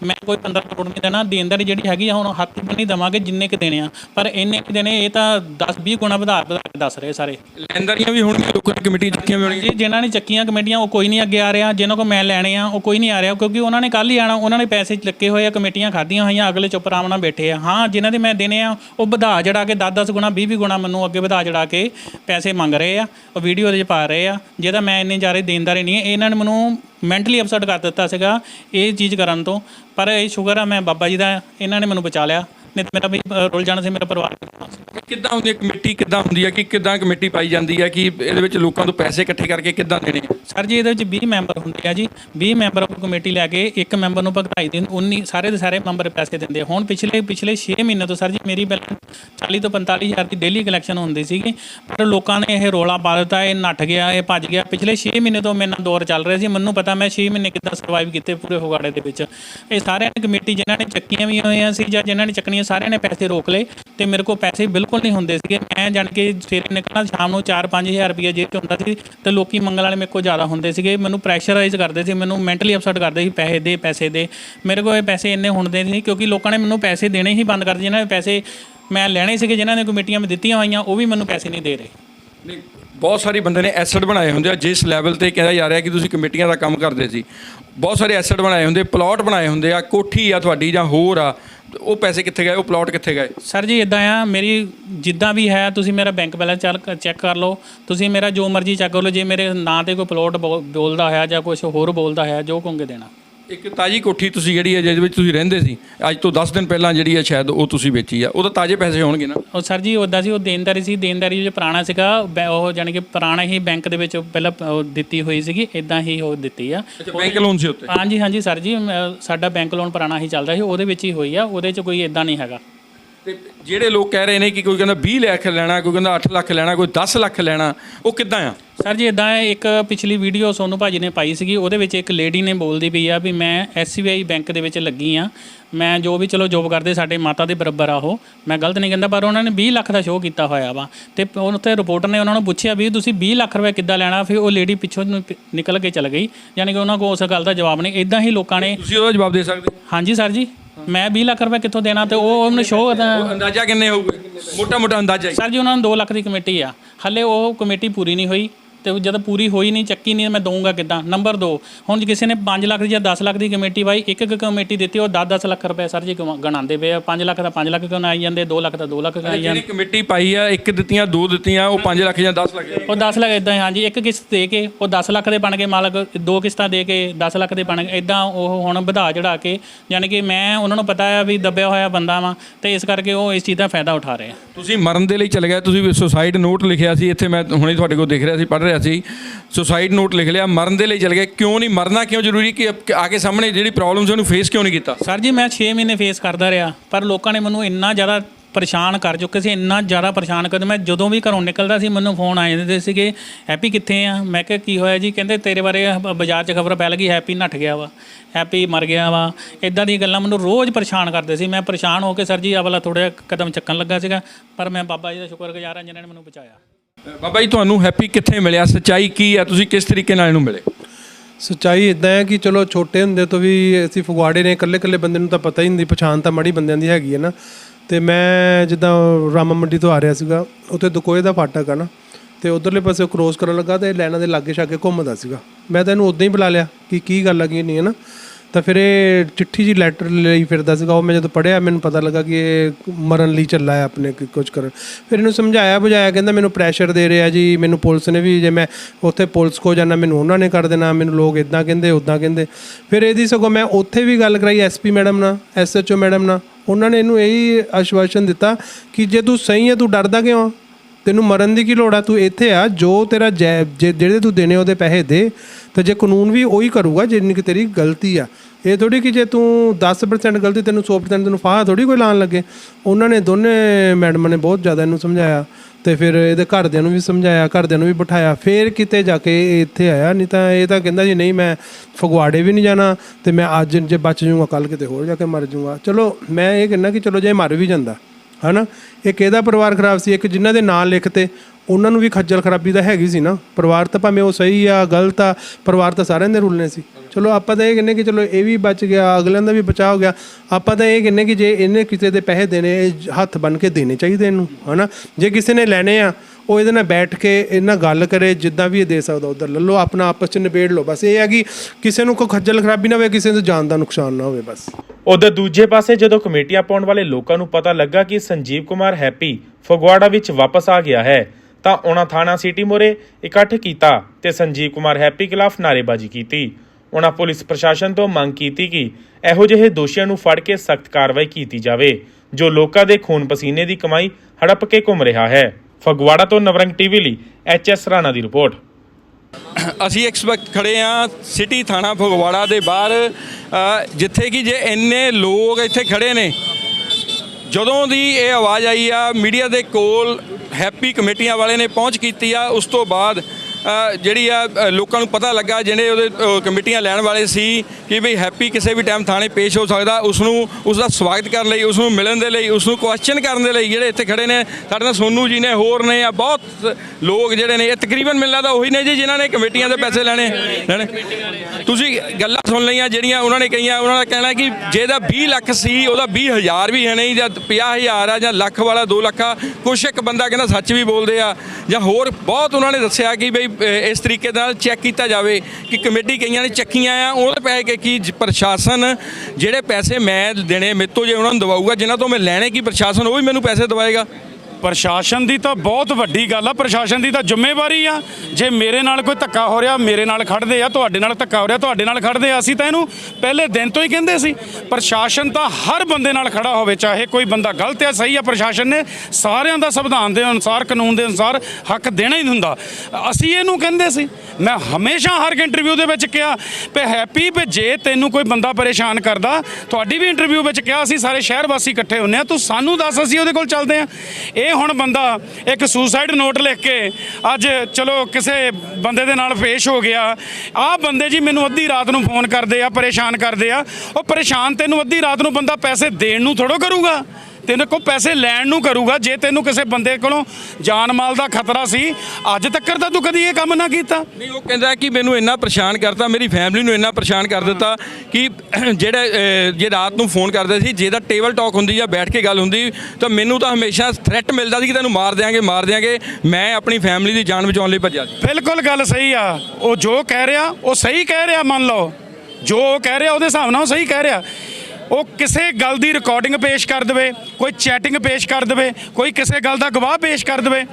Speaker 1: ਮੈਂ ਕੋਈ 15 ਕਰੋੜ ਨਹੀਂ ਦੇਣਾ ਦੇਣਦਾਰੀ ਜਿਹੜੀ ਹੈਗੀ ਆ ਹੁਣ ਹੱਥ ਵੀ ਨਹੀਂ ਦਵਾਂਗੇ ਜਿੰਨੇ ਕੁ ਦੇਣੇ ਆ। ਪਰ ਇੰਨੇ ਕੁ ਦੇਣੇ ਇਹ ਤਾਂ 10 20 ਗੁਣਾ ਵਧਾ ਵਧਾ ਕੇ ਦੱਸ ਰਹੇ ਸਾਰੇ।
Speaker 4: ਲੈਂਦਾਰੀਆਂ ਵੀ ਹੋਣਗੀਆਂ ਲੋਕਾਂ ਦੀ ਕਮੇਟੀ ਚੱਕੀਆਂ ਵੀ ਹੋਣਗੀਆਂ।
Speaker 1: ਜੀ ਜਿਨ੍ਹਾਂ ਨੇ ਚੱਕੀਆਂ ਕਮੇਟੀਆਂ ਉਹ ਕੋਈ ਨਹੀਂ ਅੱਗੇ ਆ ਰਿਹਾ। ਜਿਨ੍ਹਾਂ ਕੋ ਮੈਂ ਲੈਣੇ ਆ ਉਹ ਕੋਈ ਨਹੀਂ ਆ ਰਿਹਾ ਕਿਉਂਕਿ ਉਹਨਾਂ ਨੇ ਕੱਲ ਹੀ ਆਣਾ ਉਹਨਾਂ ਨੇ ਪੈਸੇ ਲੱਗੇ ਹੋਏ ਆ ਕਮੇਟੀਆਂ ਖਾਧੀਆਂ ਹੋਈਆਂ ਅਗਲੇ ਚੁੱਪ ਆਰਾਮ ਨਾਲ ਬੈਠੇ ਆ। ਹਾਂ ਜਿਨ੍ਹਾਂ ਦੇ ਮੈਂ ਦੇਣੇ ਆ ਉਹ ਵਧਾ ਜੜਾ ਕੇ 10-10 ਗੁਣਾ 20-20 ਗੁਣਾ ਮੈਨੂੰ ਅੱਗੇ ਵਧਾ ਜੜਾ ਕੇ ਪੈਸੇ ਮੰਗ ਰਹੇ ਆ ਉਹ ਵੀਡੀਓ ਦੇ 'ਚ ਪਾ ਰਹੇ ਆ। ਜਿਹਦਾ ਮੈਂ ਇੰਨੇ ਜ਼ਿਆਦਾ ਦੇਣਦਾਰੇ ਨਹੀਂ ਇਹਨਾਂ ਨੇ ਮੈਨੂੰ ਮੈਂਟਲੀ ਅਪਸੈਟ ਕਰ ਦਿੱਤਾ ਸੀਗਾ ਇਹ ਚੀਜ਼ ਕਰਨ ਤੋਂ। ਪਰ ਇਹ ਸ਼ੁਕਰ ਆ, ਮੈਂ ਬਾਬਾ ਜੀ ਦਾ, ਇਹਨਾਂ ਨੇ ਮੈਨੂੰ ਬਚਾ ਲਿਆ। ਨਹੀਂ ਤਾਂ ਮੇਰਾ ਵੀ ਰੁਲ ਜਾਣਾ ਸੀ ਮੇਰਾ ਪਰਿਵਾਰ
Speaker 4: ਕਿੱਦਾਂ ਹੁੰਦੀ ਹੈ ਕਮੇਟੀ ਕਿੱਦਾਂ ਹੁੰਦੀ ਹੈ ਕਿ ਕਿੱਦਾਂ ਕਮੇਟੀ ਪਾਈ ਜਾਂਦੀ ਹੈ ਕਿ ਇਹਦੇ ਵਿੱਚ ਲੋਕਾਂ ਤੋਂ ਪੈਸੇ ਇਕੱਠੇ ਕਰਕੇ ਕਿੱਦਾਂ ਦੇਣੇ ਆ?
Speaker 1: ਸਰ ਜੀ ਇਹਦੇ ਵਿੱਚ 20 ਮੈਂਬਰ ਹੁੰਦੇ ਆ ਜੀ। 20 ਮੈਂਬਰ ਆਪ ਕਮੇਟੀ ਲੈ ਕੇ ਇੱਕ ਮੈਂਬਰ ਨੂੰ ਭਗਤਾਈ ਦਿਨ 19 ਸਾਰੇ ਦੇ ਸਾਰੇ ਮੈਂਬਰ ਪੈਸੇ ਦਿੰਦੇ ਆ। ਹੁਣ ਪਿਛਲੇ ਪਿਛਲੇ 6 ਮਹੀਨੇ ਤੋਂ ਸਰ ਜੀ ਮੇਰੀ ਬੈਲੈਂਸ 40 ਤੋਂ 45 ਹਜ਼ਾਰ ਦੀ ਡੇਲੀ ਕਲੈਕਸ਼ਨ ਹੁੰਦੀ ਸੀਗੀ। ਪਰ ਲੋਕਾਂ ਨੇ ਇਹ ਰੋਲਾ ਪਾ ਦਿੱਤਾ ਇਹ ਨੱਠ ਗਿਆ ਇਹ ਭੱਜ ਗਿਆ। ਪਿਛਲੇ 6 ਮਹੀਨੇ ਤੋਂ ਮੇਰੇ ਨਾਲ ਦੌਰ ਚੱਲ ਰਿਹਾ ਸੀ। ਮੈਨੂੰ ਪਤਾ ਮੈਂ 6 ਮਹੀਨੇ ਕਿੱਦਾਂ ਸਰਵਾਈਵ ਕੀਤੇ ਪੂਰੇ ਫਗਵਾੜੇ ਦੇ ਵਿੱਚ। ਇਹ ਸਾਰਿਆਂ ਨੇ ਕਮੇਟੀ ਜਿਨ੍ਹਾਂ ਨੇ ਚੱਕੀਆਂ ਵੀ ਹੋਈਆਂ ਸੀ ਜਾਂ ਜਿਨ੍ਹਾਂ ਨੇ ਚੱਕਣੀਆਂ ਸਾਰਿਆਂ ਨੇ ਪੈਸੇ ਰੋਕ ਲਏ ਤੇ ਮੇਰੇ ਕੋਲ ਪੈਸੇ ਬਿਲਕੁਲ ਨਹੀਂ ਹੁੰਦੇ ਸੀਗੇ। ਮੈਂ ਜਾਣ ਕੇ ਸਵੇਰੇ ਨਿਕਲਣਾ, ਸ਼ਾਮ ਨੂੰ 4-5000 ਰੁਪਏ ਜੇਬ 'ਚ ਹੁੰਦਾ ਸੀ ਤੇ ਲੋਕੀ ਮੰਗਣ ਵਾਲੇ ਮੇਰੇ ਕੋਲ ਜ਼ਿਆਦਾ ਹੁੰਦੇ ਸੀਗੇ। ਮੈਨੂੰ ਪ੍ਰੈਸ਼ਰਾਈਜ਼ ਕਰਦੇ ਸੀ, ਮੈਨੂੰ ਮੈਂਟਲੀ ਅਪਸੈਟ ਕਰਦੇ ਸੀ ਪੈਸੇ ਦੇ ਪੈਸੇ ਦੇ। ਮੇਰੇ ਕੋਲ ਇਹ ਪੈਸੇ ਇੰਨੇ ਹੁੰਦੇ ਨਹੀਂ ਕਿਉਂਕਿ ਲੋਕਾਂ ਨੇ ਮੈਨੂੰ ਪੈਸੇ ਦੇਣੇ ਹੀ ਬੰਦ ਕਰ ਦਿੱਤੇ, ਜਿਨ੍ਹਾਂ ਨੇ ਪੈਸੇ ਮੈਂ ਲੈਣੇ ਸੀਗੇ, ਜਿਨ੍ਹਾਂ ਨੇ ਕਮੇਟੀਆਂ ਮੈਂ ਦਿੱਤੀਆਂ ਹੋਈਆਂ, ਉਹ ਵੀ ਮੈਨੂੰ ਪੈਸੇ ਨਹੀਂ ਦੇ ਰਹੇ।
Speaker 4: ਬਹੁਤ ਸਾਰੇ ਬੰਦੇ ਨੇ ਐਸਟ ਬਣਾਏ ਹੁੰਦੇ ਆ, ਜਿਸ ਲੈਵਲ ਤੇ ਕਿਹਾ ਜਾ ਰਿਹਾ ਕਿ ਤੁਸੀਂ ਕਮੇਟੀਆਂ ਦਾ ਕੰਮ ਕਰਦੇ ਸੀ। ਬਹੁਤ ਸਾਰੇ ਐਸਟ ਬਣਾਏ ਹੁੰਦੇ ਪਲਾਟ ਬਣਾਏ ਹੁੰਦੇ ਆ, ਕੋਠੀ ਆ ਤੁਹਾਡੀ ਜਾਂ ਹੋਰ ਆ ਉਹ ਪੈਸੇ ਕਿੱਥੇ ਗਏ, ਉਹ ਪਲਾਟ ਕਿੱਥੇ ਗਏ?
Speaker 1: ਸਰ ਜੀ ਇਦਾਂ ਆ, ਮੇਰੀ ਜਿੱਦਾਂ ਵੀ ਹੈ, ਤੁਸੀਂ ਮੇਰਾ ਬੈਂਕ ਬੈਲੈਂਸ ਚੱਲ ਚੈੱਕ ਕਰ ਲਓ। ਤੁਸੀਂ ਮੇਰਾ ਜੋ ਮਰਜ਼ੀ ਚੈੱਕ ਕਰ ਲਓ, ਜੇ ਮੇਰੇ ਨਾਂ ਤੇ ਕੋਈ ਪਲੋਟ ਬੋਲਦਾ ਹੋਇਆ ਜਾਂ ਕੁਝ ਹੋਰ ਬੋਲਦਾ ਹੋਇਆ, ਜੋ ਕਹੋਗੇ ਦੇਣਾ।
Speaker 4: ਇੱਕ ਤਾਜੀ ਕੋਠੀ ਤੁਸੀਂ ਜਿਹੜੀ ਹੈ ਜਿਹਦੇ ਵਿੱਚ ਤੁਸੀਂ ਰਹਿੰਦੇ ਸੀ ਅੱਜ ਤੋਂ 10 ਦਿਨ ਪਹਿਲਾਂ ਜਿਹੜੀ ਹੈ ਸ਼ਾਇਦ ਉਹ ਤੁਸੀਂ ਵੇਚੀ ਆ ਉਹਦਾ ਤਾਜ਼ੇ ਪੈਸੇ ਹੋਣਗੇ ਨਾ?
Speaker 1: ਉਹ ਸਰ ਜੀ ਉਦਾਂ ਸੀ ਉਹ ਦੇਣਦਾਰੀ ਸੀ ਦੇਣਦਾਰੀ ਜੋ ਪੁਰਾਣਾ ਸੀਗਾ ਬੈ- ਉਹ ਜਾਣੀ ਕਿ ਪੁਰਾਣਾ ਹੀ ਬੈਂਕ ਦੇ ਵਿੱਚ ਪਹਿਲਾਂ ਉਹ ਦਿੱਤੀ ਹੋਈ ਸੀਗੀ ਇਦਾਂ ਹੀ ਉਹ ਦਿੱਤੀ ਆ।
Speaker 4: ਬੈਂਕ ਲੋਨ ਸੀ ਉੱਤੇ
Speaker 1: ਹਾਂਜੀ ਹਾਂਜੀ ਸਰ ਜੀ ਮੈਂ- ਸਾਡਾ ਬੈਂਕ ਲੋਨ ਪੁਰਾਣਾ ਹੀ ਚੱਲਦਾ ਸੀ ਉਹਦੇ ਵਿੱਚ ਹੀ ਹੋਈ ਆ ਉਹਦੇ 'ਚ ਕੋਈ ਇਦਾਂ ਨਹੀਂ ਹੈਗਾ।
Speaker 4: ਤੇ ਜਿਹੜੇ ਲੋਕ ਕਹਿ ਰਹੇ ਨੇ ਕਿ ਕੋਈ ਕਹਿੰਦਾ 20 ਲੱਖ ਲੈਣਾ ਕੋਈ ਕਹਿੰਦਾ 8 ਲੱਖ ਲੈਣਾ ਕੋਈ 10 ਲੱਖ ਲੈਣਾ ਉਹ ਕਿੱਦਾਂ ਆ?
Speaker 1: ਸਰ ਜੀ ਇਦਾਂ ਹੈ ਇੱਕ ਪਿਛਲੀ ਵੀਡੀਓ ਸੋਨੂ ਭਾਜੀ ਨੇ ਪਾਈ ਸੀਗੀ ਉਹਦੇ ਵਿੱਚ ਇੱਕ ਲੇਡੀ ਨੇ ਬੋਲਦੀ ਪਈ ਆ ਵੀ ਮੈਂ ਐਸਬੀਆਈ ਬੈਂਕ ਦੇ ਵਿੱਚ ਲੱਗੀ ਆ। ਮੈਂ ਜੋ ਵੀ ਚਲੋ ਜੋਬ ਕਰਦੇ ਸਾਡੇ ਮਾਤਾ ਦੇ ਬਰਾਬਰ ਆ ਉਹ। ਮੈਂ ਗਲਤ ਨਹੀਂ ਕਹਿੰਦਾ ਪਰ ਉਹਨਾਂ ਨੇ 20 ਲੱਖ ਦਾ ਸ਼ੋਅ ਕੀਤਾ ਹੋਇਆ ਵਾ। ਤੇ ਉੱਥੇ ਰਿਪੋਰਟਰ ਨੇ ਉਹਨਾਂ ਨੂੰ ਪੁੱਛਿਆ ਵੀ ਤੁਸੀਂ 20 ਲੱਖ ਰੁਪਏ ਕਿੱਦਾਂ ਲੈਣਾ? ਫਿਰ ਉਹ ਲੇਡੀ ਪਿੱਛੋਂ ਨੂੰ ਪ- ਨਿਕਲ ਕੇ ਚਲ ਗਈ। ਯਾਨੀ ਕਿ ਉਹਨਾਂ ਕੋਲ ਉਸ ਗੱਲ ਦਾ ਜਵਾਬ ਨਹੀਂ। ਇਦਾਂ ਹੀ ਲੋਕਾਂ ਨੇ
Speaker 4: ਤੁਸੀਂ ਉਹਦਾ ਜਵਾਬ ਦੇ ਸਕਦੇ
Speaker 1: ਹਾਂਜੀ ਸਰ ਜੀ। ਮੈਂ 20 ਲੱਖ ਰੁਪਏ ਕਿੱਥੋਂ ਦੇਣਾ ਤੇ ਉਹ ਉਹਨੇ ਸ਼ੋਅ
Speaker 4: ਉਹ ਅੰਦਾਜ਼ਾ ਕਿੰਨੇ ਹੋਊਗੇ? ਮੋਟਾ ਮੋਟਾ ਅੰਦਾਜ਼ਾ ਹੀ।
Speaker 1: ਸਰ ਜੀ ਉਹਨਾਂ ਨੂੰ 2 ਲੱਖ ਦੀ ਕਮੇਟੀ ਆ। ਹੱਲੇ ਉਹ ਕਮੇਟੀ ਪੂਰੀ ਨਹੀਂ ਹੋਈ। ਤੇ ਉਹ ਜਦੋਂ ਪੂਰੀ ਹੋਈ ਨਹੀਂ ਚੱਕੀ ਨਹੀਂ ਮੈਂ ਦਊਂਗਾ ਕਿੱਦਾਂ? ਨੰਬਰ 2 ਹੁਣ ਜੇ ਕਿਸੇ ਨੇ 5 ਲੱਖ ਦੀ ਜਾਂ 10 ਲੱਖ ਦੀ ਕਮੇਟੀ ਪਾਈ ਇੱਕ ਇੱਕ ਕਮੇਟੀ ਦਿੱਤੀ ਉਹ 10-10 ਲੱਖ ਰੁਪਏ ਸਰ ਜੀ ਗਣਾਉਂਦੇ ਪਏ ਆ। 5 ਲੱਖ ਦਾ 5 ਲੱਖ ਗਣਾਈ ਜਾਂਦੇ? 2 ਲੱਖ ਦਾ 2 ਲੱਖ ਗਣਾਈ ਜਾਂਦੇ
Speaker 4: ਜਿਹੜੀ ਕਮੇਟੀ ਪਾਈ ਆ ਇੱਕ ਦਿੱਤੀਆਂ ਦੋ ਦਿੱਤੀਆਂ ਉਹ 5 ਲੱਖ ਜਾਂ 10 ਲੱਖ
Speaker 1: ਉਹ 10 ਲੱਖ ਇਦਾਂ ਹਾਂਜੀ ਇੱਕ ਕਿਸ਼ਤ ਦੇ ਕੇ ਉਹ 10 ਲੱਖ ਦੇ ਬਣ ਗਏ ਮਾਲਕ ਦੋ ਕਿਸ਼ਤਾਂ ਦੇ ਕੇ 10 ਲੱਖ ਦੇ ਬਣ ਗਏ। ਇਦਾਂ ਉਹ ਹੁਣ ਵਧਾ ਚੜਾ ਕੇ ਯਾਨੀ ਕਿ ਮੈਂ ਉਹਨਾਂ ਨੂੰ ਪਤਾ ਆ ਵੀ ਦੱਬਿਆ ਹੋਇਆ ਬੰਦਾ ਵਾਂ ਤੇ ਇਸ ਕਰਕੇ ਉਹ ਇਸ ਚੀਜ਼ ਦਾ ਫਾਇਦਾ ਉਠਾ ਰਹੇ ਆ।
Speaker 4: ਤੁਸੀਂ ਮਰਨ ਦੇ ਲਈ ਚਲੇ ਗਏ ਤੁਸੀਂ ਸੁਸਾਈਡ ਨੋਟ ਲਿਖਿਆ ਸੀ ਇੱਥੇ ਮੈਂ ਹੁਣੇ ਤੁਹਾਡੇ ਕੋਲ ਦੇਖ ਰਿਹਾ ਸੀ ਪੜ੍ਹ ਰਿਹਾ ਸੀ ਸੁਸਾਈਡ ਨੋਟ ਲਿਖ ਲਿਆ, ਮਰਨ ਦੇ ਲਈ ਚਲੇ ਗਏ। ਕਿਉਂ ਨਹੀਂ ਮਰਨਾ, ਕਿਉਂ ਜ਼ਰੂਰੀ ਕਿ ਅਪ- ਸਾਹਮਣੇ ਜਿਹੜੀ ਪ੍ਰੋਬਲਮਸ ਉਹਨੂੰ ਫੇਸ ਕਿਉਂ ਨਹੀਂ ਕੀਤਾ?
Speaker 1: ਸਰ ਜੀ, ਮੈਂ 6 ਮਹੀਨੇ ਫੇਸ ਕਰਦਾ ਰਿਹਾ, ਪਰ ਲੋਕਾਂ ਨੇ ਮੈਨੂੰ ਇੰਨਾ ਜ਼ਿਆਦਾ ਪਰੇਸ਼ਾਨ ਕਰ ਚੁੱਕੇ ਸੀ, ਇੰਨਾ ਜ਼ਿਆਦਾ ਪਰੇਸ਼ਾਨ ਕਰਦੇ ਮੈਂ ਜਦੋਂ ਵੀ ਘਰੋਂ ਨਿਕਲਦਾ ਸੀ, ਮੈਨੂੰ ਫੋਨ ਆਏ ਜਾਂਦੇ ਸੀਗੇ ਹੈਪੀ ਕਿੱਥੇ ਆ? ਮੈਂ ਕਿਹਾ, ਕੀ ਹੋਇਆ ਜੀ? ਕਹਿੰਦੇ, ਤੇਰੇ ਬਾਰੇ ਬਾਜ਼ਾਰ 'ਚ ਖਬਰ ਫੈਲ ਗਈ ਹੈਪੀ ਨੱਠ ਗਿਆ ਵਾ। ਹੈਪੀ ਮਰ ਗਿਆ ਵਾ। ਇਦਾਂ ਦੀਆਂ ਗੱਲਾਂ ਮੈਨੂੰ ਰੋਜ਼ ਪਰੇਸ਼ਾਨ ਕਰਦੇ ਸੀ। ਮੈਂ ਪਰੇਸ਼ਾਨ ਹੋ ਕੇ ਸਰ ਜੀ ਅਵਲਾ ਥੋੜਾ ਕਦਮ ਚੱਕਣ ਲੱਗਾ ਸੀਗਾ, ਪਰ ਮੈਂ ਬਾਬਾ ਜੀ ਦਾ ਸ਼ੁਕਰਗੁਜ਼ਾਰ ਹਾਂ, ਜਿਨ੍ਹਾਂ ਨੇ ਮੈਨੂੰ ਬਚਾਇਆ।
Speaker 4: ਬਾਬਾ ਜੀ, ਤੁਹਾਨੂੰ ਹੈਪੀ ਕਿੱਥੇ ਮਿਲਿਆ? ਸੱਚਾਈ ਕੀ ਹੈ ਤੁਸੀਂ ਕਿਸ ਤਰੀਕੇ ਨਾਲ ਇਹਨੂੰ ਮਿਲੇ?
Speaker 5: ਸੱਚਾਈ ਇਦਾਂ ਹੈ ਕਿ ਚਲੋ ਛੋਟੇ ਹੁੰਦੇ ਤੋਂ ਵੀ ਅਸੀਂ ਫਗਵਾੜੇ ਨੇ, ਇਕੱਲੇ ਇਕੱਲੇ ਬੰਦੇ ਨੂੰ ਤਾਂ ਪਤਾ ਹੀ ਨਹੀਂ, ਪਛਾਣ ਤਾਂ ਮੜੀ ਬੰਦਿਆਂ ਦੀ ਹੈਗੀ ਹੈ ਨਾ। ਤੇ ਮੈਂ ਜਿੱਦਾਂ ਰਾਮਾ ਮੰਡੀ ਤੋਂ ਆ ਰਿਹਾ ਸੀਗਾ, ਉੱਥੇ ਦੁਕੋਏ ਦਾ ਫਾਟਕ ਆ ਨਾ, ਤੇ ਉਧਰਲੇ ਪਾਸੇ ਕ੍ਰੋਸ ਕਰਨ ਲੱਗਾ ਤੇ ਲੈਣਾ ਦੇ ਲਾਗੇ ਛਾਗੇ ਘੁੰਮਦਾ ਸੀਗਾ। ਮੈਂ ਤਾਂ ਇਹਨੂੰ ਉਦਾਂ ਹੀ ਬੁਲਾ ਲਿਆ ਕਿ ਕੀ ਗੱਲ ਆ, ਕੀ ਨਹੀਂ ਹੈ ਨਾ। ਤਾਂ ਫਿਰ ਇਹ ਚਿੱਠੀ ਜੀ ਲੈਟਰ ਲਈ ਫਿਰਦਾ ਸੀਗਾ, ਉਹ ਮੈਂ ਜਦੋਂ ਪੜਿਆ ਮੈਨੂੰ ਪਤਾ ਲੱਗਾ ਕਿ ਇਹ ਮਰਨ ਲਈ ਚੱਲਾ ਹੈ ਆਪਣੇ ਕ- ਕੁਝ ਕਰਨ। ਫਿਰ ਇਹਨੂੰ ਸਮਝਾਇਆ, ਬੁਝਾਇਆ, ਕਹਿੰਦਾ ਮੈਨੂੰ ਪ੍ਰੈਸ਼ਰ ਦੇ ਰਿਹਾ ਜੀ, ਮੈਨੂੰ ਪੁਲਿਸ ਨੇ ਵੀ ਜੇ ਮੈਂ ਉੱਥੇ ਪੁਲਿਸ ਕੋ ਜਾਣਾ, ਮੈਨੂੰ ਉਹਨਾਂ ਨੇ ਕਰ ਦੇਣਾ, ਮੈਨੂੰ ਲੋਕ ਇਦਾਂ ਕਹਿੰਦੇ ਉਦਾਂ ਕਹਿੰਦੇ। ਫਿਰ ਇਹਦੀ ਸਗੋਂ ਮੈਂ ਉੱਥੇ ਵੀ ਗੱਲ ਕਰਾਈ ਐਸਪੀ ਮੈਡਮ ਨਾਲ ਐਸਐਚਓ ਮੈਡਮ ਨਾਲ। ਉਹਨਾਂ ਨੇ ਇਹਨੂੰ ਇਹੀ ਆਸ਼ਵਾਸਨ ਦਿੱਤਾ ਕਿ ਜੇ ਤੂੰ ਸਹੀ ਹੈ, ਤੂੰ ਡਰਦਾ ਕਿਉਂ? ਤੈਨੂੰ ਮਰਨ ਦੀ ਕੀ ਲੋੜ ਆ? ਤੂੰ ਇੱਥੇ ਆ, ਜੋ ਤੇਰਾ ਜੈ- ਜੇ- ਜਿਹੜੇ ਤੂੰ ਦੇਣੇ ਉਹਦੇ ਪੈਸੇ ਦੇ। ਤੇ ਜੇ ਕਾਨੂੰਨ ਵੀ ਉਹੀ ਕਰੂਗਾ ਜਿੰਨੀ ਕਿ ਤੇਰੀ ਗਲਤੀ ਆ। ਇਹ ਥੋੜੀ ਕਿ ਜੇ ਤੂੰ 10% ਗਲਤੀ, ਤੈਨੂੰ 100% ਤੈਨੂੰ ਫਾਹ ਥੋੜੀ ਕੋਈ ਲਾਣ ਲੱਗੇ। ਉਹਨਾਂ ਨੇ ਦੋਨੇ ਮੈਡਮਾਂ ਨੇ ਬਹੁਤ ਜ਼ਿਆਦਾ ਇਹਨੂੰ ਸਮਝਾਇਆ ਤੇ ਫਿਰ ਇਹਦੇ ਘਰਦਿਆਂ ਨੂੰ ਵੀ ਸਮਝਾਇਆ, ਘਰਦਿਆਂ ਨੂੰ ਵੀ ਬਿਠਾਇਆ। ਫਿਰ ਕਿਤੇ ਜਾ ਕੇ ਇਹ ਇੱਥੇ ਆਇਆ, ਨਹੀਂ ਤਾਂ ਇਹ ਤਾਂ ਕਹਿੰਦਾ ਜੀ, ਨਹੀਂ ਮੈਂ ਫਗਵਾੜੇ ਵੀ ਨਹੀਂ ਜਾਣਾ ਤੇ ਮੈਂ ਅੱਜ ਜੇ ਬਚ ਜਾਊਂਗਾ ਕੱਲ ਕਿਤੇ ਹੋਰ ਜਾ ਕੇ ਮਰ ਜਾਊਂਗਾ। ਚਲੋ, ਮੈਂ ਇਹ ਕਹਿੰਦਾ ਕਿ ਚਲੋ ਜੇ ਮਰ ਵੀ ਜਾਂਦਾ, ਹਨਾ? ਇੱਕ ਇਹਦਾ ਪਰਿਵਾਰ ਖਰਾਬ ਸੀ, ਇੱਕ ਜਿਨ੍ਹਾਂ ਦੇ ਨਾਂ ਲਿਖਤੇ ਉਹਨਾਂ ਨੂੰ ਵੀ ਖੱਜਲ ਖਰਾਬੀ ਤਾਂ ਹੈਗੀ ਸੀ ਨਾ। ਪਰਿਵਾਰ ਤਾਂ ਭਾਵੇਂ ਉਹ ਸਹੀ ਆ, ਗਲਤ ਆ, ਪਰਿਵਾਰ ਤਾਂ ਸਾਰਿਆਂ ਦੇ ਰੁਲਨੇ ਸੀ। ਚਲੋ ਆਪਾਂ ਤਾਂ ਇਹ ਕਹਿੰਨੇ ਕਿ ਚਲੋ ਇਹ ਵੀ ਬਚ ਗਿਆ, ਅਗਲਿਆਂ ਦਾ ਵੀ ਬਚਾਅ ਹੋ ਗਿਆ। ਆਪਾਂ ਤਾਂ ਇਹ ਕਹਿੰਨੇ ਕਿ ਜੇ ਇਹਨੇ ਕਿਸੇ ਦੇ ਪੈਸੇ ਦੇਣੇ, ਇਹ ਹੱਥ ਬਨ ਕੇ ਦੇਣੇ ਚਾਹੀਦੇ ਇਹਨੂੰ, ਹਨਾ? ਜੇ ਕਿਸੇ ਨੇ ਲੈਣੇ ਆ, ਉਹ ਇਹਦੇ ਨਾਲ ਬੈਠ ਕੇ ਇਹਨਾਂ ਗੱਲ ਕਰੇ, ਜਿੱਦਾਂ ਵੀ ਇਹ ਦੇ ਸਕਦਾ ਉਧਰ। ਲੈ ਲਓ, ਆਪਣਾ ਆਪਸ ਚ ਨਿਬੇੜ ਲਓ, ਬਸ ਇਹ ਹੈ ਕਿ ਕਿਸੇ ਨੂੰ ਕੋਈ ਖੱਜਲ ਖਰਾਬੀ ਨਾ ਹੋਵੇ, ਕਿਸੇ ਨੂੰ ਜਾਨ ਦਾ ਨੁਕਸਾਨ ਨਾ ਹੋਵੇ, ਬਸ।
Speaker 3: ਉਧਰ ਦੂਜੇ ਪਾਸੇ ਜਦੋਂ ਕਮੇਟੀਆਂ ਪਾਉਣ ਵਾਲੇ ਲੋਕਾਂ ਨੂੰ ਪਤਾ ਲੱਗਾ ਕਿ ਸੰਜੀਵ ਕੁਮਾਰ ਹੈਪੀ ਫਗਵਾੜਾ ਵਿੱਚ ਵਾਪਸ ਆ ਗਿਆ ਹੈ ਤਾਂ ਉਹਨਾਂ ਥਾਣਾ ਸਿਟੀ ਮੋਰੇ ਇਕੱਠ ਕੀਤਾ ਤੇ ਸੰਜੀਵ ਕੁਮਾਰ ਹੈਪੀ ਖਿਲਾਫ ਨਾਅਰੇਬਾਜ਼ੀ ਕੀਤੀ। ਉਹਨਾਂ ਪੁਲਿਸ ਪ੍ਰਸ਼ਾਸਨ ਤੋਂ ਮੰਗ ਕੀਤੀ ਕਿ ਇਹੋ ਜਿਹੇ ਦੋਸ਼ੀਆਂ ਨੂੰ ਫੜ ਕੇ ਸਖਤ ਕਾਰਵਾਈ ਕੀਤੀ ਜਾਵੇ, ਜੋ ਲੋਕਾਂ ਦੇ ਖੂਨ ਪਸੀਨੇ ਦੀ ਕਮਾਈ ਹੜਪ ਕੇ ਘੁੰਮ ਰਿਹਾ ਹੈ। ਫਗਵਾੜਾ ਤੋਂ ਨਵਰੰਗ ਟੀਵੀ ਲਈ ਐਚ ਐਸ ਰਾਣਾ ਦੀ ਰਿਪੋਰਟ।
Speaker 4: ਅਸੀਂ ਇਸ ਵਕਤ ਖੜੇ ਆ ਸਿਟੀ ਥਾਣਾ ਫਗਵਾੜਾ ਦੇ ਬਾਹਰ ਜਿੱਥੇ ਕਿ ਜੇ ਇੰਨੇ ਲੋਕ ਇੱਥੇ ਖੜੇ ਨੇ ਜਦੋਂ ਦੀ ਇਹ ਆਵਾਜ਼ ਆਈ ਆ, ਮੀਡੀਆ ਦੇ ਕੋਲ ਹੈਪੀ ਕਮੇਟੀਆਂ ਵਾਲੇ ਨੇ ਪਹੁੰਚ ਕੀਤੀ ਆ, ਉਸ ਤੋਂ ਬਾਅਦ ਜਿਹੜੀ ਆ ਲੋਕਾਂ ਨੂੰ ਪਤਾ ਲੱਗਾ, ਜਿਹੜੇ ਉਹਦੇ ਕਮੇਟੀਆਂ ਲੈਣ ਵਾਲੇ ਸੀ ਕਿ ਵੀ ਹੈਪੀ ਕਿਸੇ ਵੀ ਟਾਈਮ ਥਾਣੇ ਪੇਸ਼ ਹੋ ਸਕਦਾ ਉਸ ਨੂੰ ਉਸ ਦਾ ਸਵਾਗਤ ਕਰਨ ਲਈ ਉਸ ਨੂੰ ਮਿਲਣ ਦੇ ਲਈ ਉਸ ਨੂੰ ਕੁਐਸਚਨ ਕਰਨ ਦੇ ਲਈ ਜਿਹੜੇ ਇੱਥੇ ਖੜੇ ਨੇ, ਸਾਡੇ ਨਾਲ ਸੋਨੂ ਜੀ ਨੇ, ਹੋਰ ਨੇ, ਆ ਬਹੁਤ ਲੋਕ ਜਿਹੜੇ ਨੇ, ਇਹ ਤਕਰੀਬਨ ਮਿਲਣਾ ਤਾਂ ਉਹੀ ਨੇ ਜੀ, ਜਿਨ੍ਹਾਂ ਨੇ ਕਮੇਟੀਆਂ ਦੇ ਪੈਸੇ ਲੈਣੇ ਲੈਣੇ। ਤੁਸੀਂ ਗੱਲਾਂ ਸੁਣ ਲਈਆਂ, ਜਿਹੜੀਆਂ ਉਹਨਾਂ ਨੇ ਕਹੀਆਂ, ਉਹਨਾਂ ਦਾ ਕਹਿਣਾ ਕਿ ਜਿਹਦਾ 20 ਲੱਖ ਸੀ, ਉਹਦਾ 20000 ਵੀ ਹੈ ਨਹੀਂ, ਜਾਂ 50000 ਆ, ਜਾਂ ਲੱਖ ਵਾਲਾ 2 ਲੱਖ ਆ, ਕੁਛ ਇੱਕ ਬੰਦਾ ਕਹਿੰਦਾ ਸੱਚ ਵੀ ਬੋਲਦੇ ਆ, ਜਾਂ ਹੋਰ ਬਹੁਤ ਉਹਨਾਂ ਨੇ ਦੱਸਿਆ ਕਿ ਬਈ ਇਸ ਤਰੀਕੇ ਨਾਲ ਚੈੱਕ ਕੀਤਾ ਜਾਵੇ ਕਿ ਕਮੇਟੀ ਕਈਆਂ ਨੇ ਚੱਕੀਆਂ ਆ ਉਹਦੇ ਪੈਸੇ ਕਿ ਕੀ ਪ੍ਰਸ਼ਾਸਨ ਜਿਹੜੇ ਪੈਸੇ ਮੈਂ ਦੇਣੇ ਮੇਰੇ ਤੋਂ, ਜੇ ਉਹਨਾਂ ਨੂੰ ਦਵਾਊਗਾ, ਜਿਨ੍ਹਾਂ ਤੋਂ ਮੈਂ ਲੈਣੇ, ਕੀ ਪ੍ਰਸ਼ਾਸਨ ਉਹ ਵੀ ਮੈਨੂੰ ਪੈਸੇ ਦਵਾਏਗਾ?
Speaker 2: ਪ੍ਰਸ਼ਾਸਨ ਦੀ ਤਾਂ ਬਹੁਤ ਵੱਡੀ ਗੱਲ ਆ, ਪ੍ਰਸ਼ਾਸਨ ਦੀ ਤਾਂ ਜ਼ਿੰਮੇਵਾਰੀ ਆ। ਜੇ ਮੇਰੇ ਨਾਲ ਕੋਈ ਧੱਕਾ ਹੋ ਰਿਹਾ, ਮੇਰੇ ਨਾਲ ਖੜਦੇ ਆ, ਤੁਹਾਡੇ ਨਾਲ ਧੱਕਾ ਹੋ ਰਿਹਾ, ਤੁਹਾਡੇ ਨਾਲ ਖੜਦੇ ਆ, ਅਸੀਂ ਤਾਂ ਇਹਨੂੰ ਪਹਿਲੇ ਦਿਨ ਤੋਂ ਹੀ ਕਹਿੰਦੇ ਸੀ। ਪ੍ਰਸ਼ਾਸਨ ਤਾਂ ਹਰ ਬੰਦੇ ਨਾਲ ਖੜਾ ਹੋਵੇ, ਚਾਹੇ ਕੋਈ ਬੰਦਾ ਗਲਤ ਆ, ਸਹੀ ਆ, ਪ੍ਰਸ਼ਾਸਨ ਨੇ ਸਾਰਿਆਂ ਦਾ ਸੰਵਿਧਾਨ ਦੇ ਅਨੁਸਾਰ, ਕਾਨੂੰਨ ਦੇ ਅਨੁਸਾਰ ਹੱਕ ਦੇਣਾ ਹੀ ਹੁੰਦਾ। ਅਸੀਂ ਇਹਨੂੰ ਕਹਿੰਦੇ ਸੀ। ਮੈਂ ਹਮੇਸ਼ਾ ਹਰ ਇੰਟਰਵਿਊ ਦੇ ਵਿੱਚ ਕਿਹਾ ਵੀ ਹੈਪੀ ਵੀ ਜੇ ਤੈਨੂੰ ਕੋਈ ਬੰਦਾ ਪਰੇਸ਼ਾਨ ਕਰਦਾ, ਤੁਹਾਡੀ ਵੀ ਇੰਟਰਵਿਊ ਵਿੱਚ ਕਿਹਾ ਅਸੀਂ ਸਾਰੇ ਸ਼ਹਿਰ ਵਾਸੀ ਇਕੱਠੇ ਹੁੰਨੇ ਆ, ਤੂੰ ਸਾਨੂੰ ਦੱਸ, ਅਸੀਂ ਉਹਦੇ ਕੋਲ ਚੱਲਦੇ ਆ। ਇਹ ਹੁਣ ਬੰਦਾ ਇੱਕ ਸੁਸਾਈਡ ਨੋਟ ਲਿਖ ਕੇ ਅੱਜ ਚਲੋ ਕਿਸੇ ਬੰਦੇ ਦੇ ਨਾਲ ਪੇਸ਼ ਹੋ ਗਿਆ। ਆਹ ਬੰਦੇ ਜੀ ਮੈਨੂੰ ਅੱਧੀ ਰਾਤ ਨੂੰ ਫੋਨ ਕਰਦੇ ਆ, ਪਰੇਸ਼ਾਨ ਕਰਦੇ ਆ। ਉਹ ਪਰੇਸ਼ਾਨ ਤੈਨੂੰ ਅੱਧੀ ਰਾਤ ਨੂੰ ਬੰਦਾ ਪੈਸੇ ਦੇਣ ਨੂੰ ਥੋੜੋ ਕਰੂਗਾ। ਤੈਨੂੰ ਕੋ ਪੈਸੇ ਲੈਣ ਨੂੰ ਕਰੂਗਾ ਜੇ ਤੈਨੂੰ ਕਿਸੇ ਬੰਦੇ ਕੋਲੋਂ ਜਾਨ ਮਾਲ ਦਾ ਖਤਰਾ ਸੀ ਅੱਜ ਤੱਕ ਤਾਂ ਤੂੰ ਕਦੀ ਇਹ ਕੰਮ ਨਾ ਕੀਤਾ।
Speaker 4: ਨਹੀਂ ਉਹ ਕਹਿੰਦਾ ਕਿ ਮੈਨੂੰ ਇੰਨਾ ਪਰੇਸ਼ਾਨ ਕਰਤਾ ਮੇਰੀ ਫੈਮਿਲੀ ਨੂੰ ਇੰਨਾ ਪਰੇਸ਼ਾਨ ਕਰ ਦਿੱਤਾ ਕਿ ਜਿਹੜੇ ਜੇ ਰਾਤ ਨੂੰ ਫੋਨ ਕਰਦੇ ਸੀ ਜੇ ਤਾਂ ਟੇਬਲ ਟਾਕ ਹੁੰਦੀ ਜਾਂ ਬੈਠ ਕੇ ਗੱਲ ਹੁੰਦੀ ਤਾਂ ਮੈਨੂੰ ਤਾਂ ਹਮੇਸ਼ਾ ਥ੍ਰੈਟ ਮਿਲਦਾ ਸੀ ਕਿ ਤੈਨੂੰ ਮਾਰ ਦਿਆਂਗੇ ਮਾਰ ਦਿਆਂਗੇ ਮੈਂ ਆਪਣੀ ਫੈਮਿਲੀ ਦੀ ਜਾਨ ਬਚਾਉਣ ਲਈ ਭੱਜਿਆ ਸੀ।
Speaker 2: ਬਿਲਕੁਲ ਗੱਲ ਸਹੀ ਆ। ਉਹ ਜੋ ਕਹਿ ਰਿਹਾ ਉਹ ਸਹੀ ਕਹਿ ਰਿਹਾ ਮੰਨ ਲਓ। ਜੋ ਉਹ ਕਹਿ ਰਿਹਾ ਉਹਦੇ ਹਿਸਾਬ ਨਾਲ ਉਹ ਸਹੀ ਕਹਿ ਰਿਹਾ। ਉਹ ਕਿਸੇ ਗੱਲ ਦੀ ਰਿਕਾਰਡਿੰਗ ਪੇਸ਼ ਕਰ ਦੇਵੇ, ਕੋਈ ਚੈਟਿੰਗ ਪੇਸ਼ ਕਰ ਦੇਵੇ, ਕੋਈ ਕਿਸੇ ਗੱਲ ਦਾ ਗਵਾਹ ਪੇਸ਼ ਕਰ ਦੇਵੇ।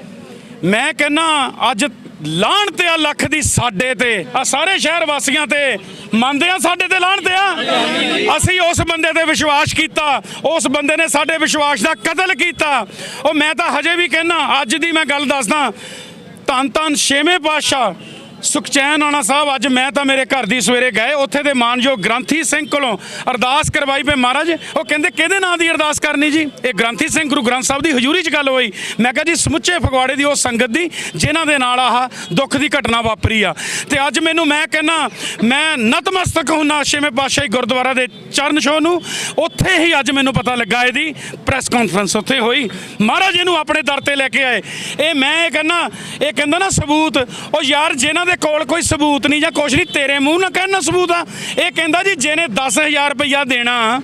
Speaker 2: ਮੈਂ ਕਹਿੰਨਾ ਅੱਜ ਲਾਹਣ ਤੇ ਆ ਲੱਖ ਦੀ ਸਾਡੇ ਤੇ, ਆ ਸਾਰੇ ਸ਼ਹਿਰ ਵਾਸੀਆਂ ਤੇ। ਮੰਨਦੇ ਆ ਸਾਡੇ ਤੇ ਲਾਹਣ ਤੇ ਆ? ਅਸੀਂ ਉਸ ਬੰਦੇ ਤੇ ਵਿਸ਼ਵਾਸ ਕੀਤਾ, ਉਸ ਬੰਦੇ ਨੇ ਸਾਡੇ ਵਿਸ਼ਵਾਸ ਦਾ ਕਤਲ ਕੀਤਾ। ਉਹ ਮੈਂ ਤਾਂ ਹਜੇ ਵੀ ਕਹਿੰਨਾ ਅੱਜ ਦੀ ਮੈਂ ਗੱਲ ਦੱਸਦਾ ਧੰਨ ਧੰਨ ਛੇਵੇਂ ਪਾਤਸ਼ਾਹ ਸੁਖਚੈਨ ਆਣਾ ਸਾਹਿਬ, ਅੱਜ ਮੈਂ ਤਾਂ ਮੇਰੇ ਘਰ ਦੀ ਸਵੇਰੇ ਗਏ, ਉੱਥੇ ਦੇ ਮਾਨਯੋਗ ਗ੍ਰੰਥੀ ਸਿੰਘ ਕੋਲੋਂ ਅਰਦਾਸ ਕਰਵਾਈ ਪਏ ਮਹਾਰਾਜ। ਉਹ ਕਹਿੰਦੇ, ਕਿਹਦੇ ਨਾਂ ਦੀ ਅਰਦਾਸ ਕਰਨੀ ਜੀ? ਇਹ ਗ੍ਰੰਥੀ ਸਿੰਘ ਗੁਰੂ ਗ੍ਰੰਥ ਸਾਹਿਬ ਦੀ ਹਜ਼ੂਰੀ 'ਚ ਗੱਲ ਹੋਈ। ਮੈਂ ਕਿਹਾ ਜੀ, ਸਮੁੱਚੇ ਫਗਵਾੜੇ ਦੀ ਉਹ ਸੰਗਤ ਦੀ, ਜਿਨ੍ਹਾਂ ਦੇ ਨਾਲ ਆਹ ਦੁੱਖ ਦੀ ਘਟਨਾ ਵਾਪਰੀ ਆ। ਤੇ ਅੱਜ ਮੈਨੂੰ ਮੈਂ ਕਹਿੰਨਾ ਮੈਂ ਨਤਮਸਤਕ ਹੁੰਨਾ ਛੇਵੇਂ ਪਾਤਸ਼ਾਹੀ ਗੁਰਦੁਆਰਾ ਦੇ ਚਰਨ ਛੋਹ ਨੂੰ। ਉੱਥੇ ਹੀ ਅੱਜ ਮੈਨੂੰ ਪਤਾ ਲੱਗਾ ਇਹਦੀ ਪ੍ਰੈਸ ਕਾਨਫਰੰਸ ਉੱਥੇ ਹੋਈ। ਮਹਾਰਾਜ ਇਹਨੂੰ ਆਪਣੇ ਦਰ ਤੇ ਲੈ ਕੇ ਆਏ। ਇਹ ਮੈਂ ਇਹ ਕਹਿੰਨਾ ਇਹ ਕਹਿੰਦਾ ਨਾ ਸਬੂਤ, ਉਹ ਯਾਰ ਜਿਨ੍ਹਾਂ ਦੇ ਕੋਲ ਕੋਈ ਸਬੂਤ ਨਹੀਂ ਜਾਂ ਕੁਛ ਨਹੀਂ ਤੇਰੇ ਮੂੰਹ ਨਾਲ ਕਹਿਣਾ ਸਬੂਤ ਆ। ਇਹ ਕਹਿੰਦਾ ਜੀ ਜਿਹਨੇ 10000 ਰੁਪਈਆ ਦੇਣਾ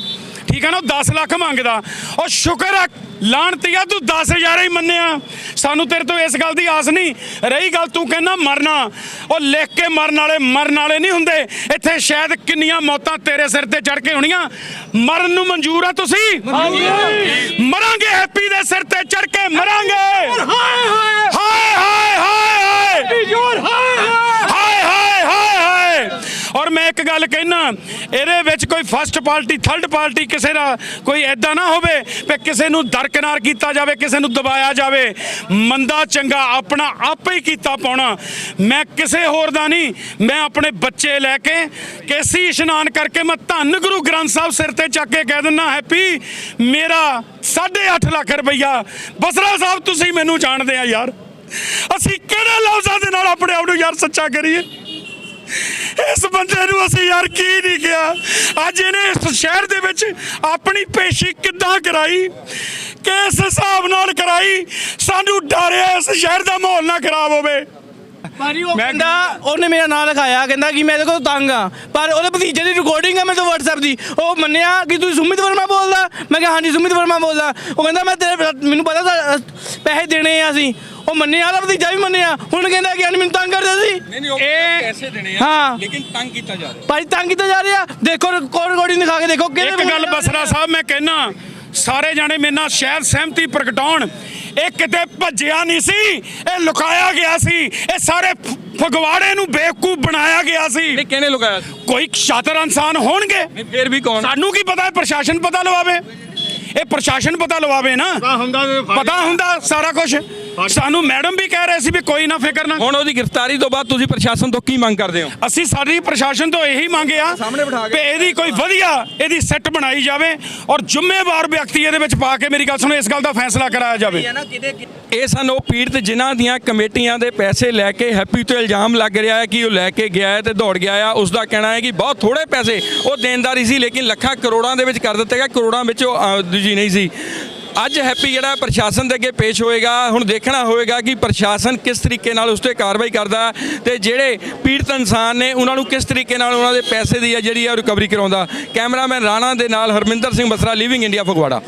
Speaker 2: ਠੀਕ ਆ ਨਾ ਉਹ 10 ਲੱਖ ਮੰਗਦਾ। ਉਹ ਸ਼ੁਕਰ ਆ ਲਾਣਤੀਆ ਤੂੰ 10000 ਹੀ ਮੰਨਿਆ। ਸਾਨੂੰ ਤੇਰੇ ਤੋਂ ਇਸ ਗੱਲ ਦੀ ਆਸ ਨਹੀਂ। ਰਹੀ ਗੱਲ ਤੂੰ ਕਹਿੰਦਾ ਮਰਨਾ। ਉਹ ਲਿਖ ਕੇ ਮਰਨ ਵਾਲੇ ਮਰਨ ਵਾਲੇ ਨਹੀਂ ਹੁੰਦੇ। ਇੱਥੇ ਸ਼ਾਇਦ ਕਿੰਨੀਆਂ ਮੌਤਾਂ ਤੇਰੇ ਸਿਰ ਤੇ ਚੜ ਕੇ ਹੋਣੀਆਂ। ਮਰਨ ਨੂੰ ਮਨਜ਼ੂਰ ਆ ਤੁਸੀਂ? ਮਰਾਂਗੇ ਹੈਪੀ ਦੇ ਸਿਰ ਤੇ ਚੜ ਕੇ ਮਰਾਂਗੇ। ਹਾਏ ਹਾਏ। ਹਾਏ ਹਾਏ ਹਾਏ ਹਾਏ ਹਾਏ ਹਾਏ ਔਰ ਮੈਂ ਇੱਕ ਗੱਲ ਕਹਿਣਾ ਇਹਦੇ ਵਿੱਚ ਕੋਈ ਫਸਟ ਪਾਰਟੀ ਥਰਡ ਪਾਰਟੀ ਕਿਸੇ ਦਾ ਕੋਈ ਐਦਾਂ ਨਾ ਹੋਵੇ ਕਿ ਕਿਸੇ ਨੂੰ ਦਰਕਨਾਰ ਕੀਤਾ ਜਾਵੇ, ਕਿਸੇ ਨੂੰ ਦਬਾਇਆ ਜਾਵੇ। ਮੰਦਾ, ਚੰਗਾ ਆਪਣਾ ਆਪੇ ਹੀ ਕੀਤਾ ਪਾਉਣਾ। ਮੈਂ ਕਿਸੇ ਹੋਰ ਦਾ ਨਹੀਂ, ਮੈਂ ਆਪਣੇ ਬੱਚੇ ਲੈ ਕੇ ਕੇਸੀ ਇਸ਼ਨਾਨ ਕਰਕੇ ਮੈਂ ਧੰਨ ਗੁਰੂ ਗ੍ਰੰਥ ਸਾਹਿਬ ਸਿਰ ਤੇ ਚੱਕ ਕੇ ਕਹਿ ਦਿੰਦਾ ਹੈਪੀ, ਮੇਰਾ 8.5 ਲੱਖ ਰੁਪਈਆ। ਬਸਰਾ ਸਾਹਿਬ, ਤੁਸੀਂ ਮੈਨੂੰ ਜਾਣਦੇ ਆ ਯਾਰ। ਅਸੀਂ ਕਿਹੜੇ ਲਫ਼ਜ਼ਾਂ ਦੇ ਨਾਲ ਆਪਣੇ ਆਪ ਨੂੰ ਯਾਰ ਸੱਚਾ ਕਰੀਏ? ਇਸ ਬੰਦੇ ਨੂੰ ਅਸੀਂ ਯਾਰ ਕੀ ਨਹੀਂ ਕਿਹਾ। ਅੱਜ ਇਹਨੇ ਇਸ ਸ਼ਹਿਰ ਦੇ ਵਿੱਚ ਆਪਣੀ ਪੇਸ਼ੀ ਕਿੱਦਾਂ ਕਰਾਈ? ਕਿਸ ਹਿਸਾਬ ਨਾਲ ਕਰਾਈ? ਸਾਨੂੰ ਡਰ ਹੈ ਇਸ ਸ਼ਹਿਰ ਦਾ ਮਾਹੌਲ ਨਾ ਖਰਾਬ ਹੋਵੇ।
Speaker 6: ਕਹਿੰਦਾ ਉਹਨੇ ਮੇਰਾ ਨਾਮ ਲਿਖਾਇਆ ਕਹਿੰਦਾ ਕਿ ਮੈਂ ਇਹਦੇ ਕੋਲ ਤੰਗ ਆ। ਪਰ ਉਹਦੇ ਭਤੀਜੇ ਦੀ ਰਿਕਾਰਡਿੰਗ ਹੈ ਮੇਰੇ ਤੋਂ WhatsApp ਦੀ। ਉਹ ਮੰਨਿਆ ਕਿ ਤੂੰ ਸੁਮਿਤ ਵਰਮਾ ਬੋਲਦਾ? ਮੈਂ ਕਿਹਾ ਹਾਂਜੀ ਸੁਮਿਤ ਵਰਮਾ ਬੋਲਦਾ। ਉਹ ਕਹਿੰਦਾ ਮੈਂ ਤੇਰੇ ਮੈਨੂੰ ਪਤਾ ਪੈਸੇ ਦੇਣੇ ਆ ਅਸੀਂ। ਉਹ ਮੰਨਿਆ ਉਹਦਾ ਭਤੀਜਾ ਵੀ ਮੰਨਿਆ। ਹੁਣ ਕਹਿੰਦਾ ਕਿ ਮੈਨੂੰ ਤੰਗ ਕਰਦਾ ਸੀ।
Speaker 4: ਇਹ ਪੈਸੇ ਦੇਣੇ ਆ
Speaker 6: ਹਾਂ।
Speaker 4: ਲੇਕਿਨ ਤੰਗ ਕੀਤਾ ਜਾ ਰਿਹਾ।
Speaker 6: ਭਾਈ ਤੰਗ ਕੀਤਾ ਜਾ ਰਿਹਾ। ਦੇਖੋ ਰਿਕਾਰਡਿੰਗ ਦਿਖਾ ਕੇ ਦੇਖੋ ਕਿਹਦੇ
Speaker 2: ਇੱਕ ਗੱਲ ਬਸਰਾ ਸਾਹਿਬ ਮੈਂ ਕਹਿਣਾ ਸਾਰੇ ਜਾਣੇ ਮੇਰੇ ਨਾਲ ਸ਼ਾਇਦ ਸਹਿਮਤੀ ਪ੍ਰਗਟਾਉਣ। ਇਹ ਕਿਤੇ ਭੱਜਿਆ ਨਹੀਂ ਸੀ ਇਹ ਲੁਕਾਇਆ ਗਿਆ ਸੀ। ਇਹ ਸਾਰੇ ਫਗਵਾੜੇ ਨੂੰ ਬੇਵਕੂਫ ਬਣਾਇਆ ਗਿਆ ਸੀ।
Speaker 4: ਇਹ ਕਿਹਨੇ ਲੁਕਾਇਆ ਸੀ?
Speaker 2: ਕੋਈ ਸ਼ਾਤਰ ਇਨਸਾਨ ਹੋਣਗੇ?
Speaker 4: ਨਹੀਂ ਫੇਰ ਵੀ ਕੌਣ?
Speaker 2: ਸਾਨੂੰ ਕੀ ਪਤਾ ਹੈ ਪ੍ਰਸ਼ਾਸਨ ਪਤਾ ਲਵਾਵੇ? ਇਹ ਪ੍ਰਸ਼ਾਸਨ ਪਤਾ ਲਵਾਵੇ ਨਾ? ਪਤਾ ਹੁੰਦਾ ਸਾਰਾ ਕੁਝ ਸਾਨੂੰ ਮੈਡਮ ਵੀ ਕਹਿ ਰਹੇ ਸੀ ਵੀ ਕੋਈ ਨਾ ਫਿਕਰ ਨਾ
Speaker 4: ਹੁਣ ਉਹਦੀ ਗ੍ਰਿਫਤਾਰੀ ਤੋਂ ਬਾਅਦ ਤੁਸੀਂ ਪ੍ਰਸ਼ਾਸਨ ਤੋਂ ਕੀ ਮੰਗ ਕਰਦੇ ਹੋ?
Speaker 2: ਅਸੀਂ ਸਾਡੀ ਪ੍ਰਸ਼ਾਸਨ ਤੋਂ ਇਹੀ ਮੰਗਿਆ ਕਿ ਇਹਦੀ ਕੋਈ ਵਧੀਆ ਇਹਦੀ ਸੈੱਟ ਬਣਾਈ ਜਾਵੇ ਔਰ ਜ਼ਿੰਮੇਵਾਰ ਵਿਅਕਤੀ ਇਹਦੇ ਵਿੱਚ ਪਾ ਕੇ ਮੇਰੀ ਗੱਲ ਸੁਣੋ ਇਸ ਗੱਲ ਦਾ ਫੈਸਲਾ ਕਰਾਇਆ ਜਾਵੇ।
Speaker 4: ਇਹ ਸਨ ਉਹ ਪੀੜਤ ਜਿਨ੍ਹਾਂ ਦੀਆਂ ਕਮੇਟੀਆਂ ਦੇ ਪੈਸੇ ਲੈ ਕੇ ਹੈਪੀ ਤੋਂ ਇਲਜ਼ਾਮ ਲੱਗ ਰਿਹਾ ਹੈ ਕਿ ਉਹ ਲੈ ਕੇ ਗਿਆ ਹੈ ਤੇ ਦੌੜ ਗਿਆ ਆ ਉਸ ਦਾ ਕਹਿਣਾ ਹੈ ਕਿ ਬਹੁਤ ਥੋੜੇ ਪੈਸੇ ਉਹ ਦੇਣਦਾਰੀ ਸੀ ਲੇਕਿਨ ਲੱਖਾਂ ਕਰੋੜਾਂ ਦੇ ਵਿੱਚ ਕਰ ਦਿੱਤੇ ਗਏ। ਕਰੋੜਾਂ ਵਿੱਚ ਉਹ ਦੂਜੀ ਨਹੀਂ ਸੀ। ਅੱਜ ਹੈਪੀ ਜਿਹੜਾ ਪ੍ਰਸ਼ਾਸਨ ਦੇ ਅੱਗੇ ਪੇਸ਼ ਹੋਏਗਾ, ਹੁਣ ਦੇਖਣਾ ਹੋਏਗਾ ਕਿ ਪ੍ਰਸ਼ਾਸਨ ਕਿਸ ਤਰੀਕੇ ਨਾਲ ਉਸ ਤੇ ਕਾਰਵਾਈ ਕਰਦਾ ਹੈ ਤੇ ਜਿਹੜੇ ਪੀੜਤ ਇਨਸਾਨ ਨੇ, ਉਹਨਾਂ ਨੂੰ ਕਿਸ ਤਰੀਕੇ ਨਾਲ ਉਹਨਾਂ ਦੇ ਪੈਸੇ ਦੀ ਹੈ ਜਿਹੜੀ ਆ ਰਿਕਵਰੀ ਕਰਾਉਂਦਾ। ਕੈਮਰਾਮੈਨ ਰਾਣਾ ਦੇ ਨਾਲ ਹਰਮਿੰਦਰ ਸਿੰਘ ਬਸਰਾ ਲਿਵਿੰਗ ਇੰਡੀਆ ਫਗਵਾੜਾ।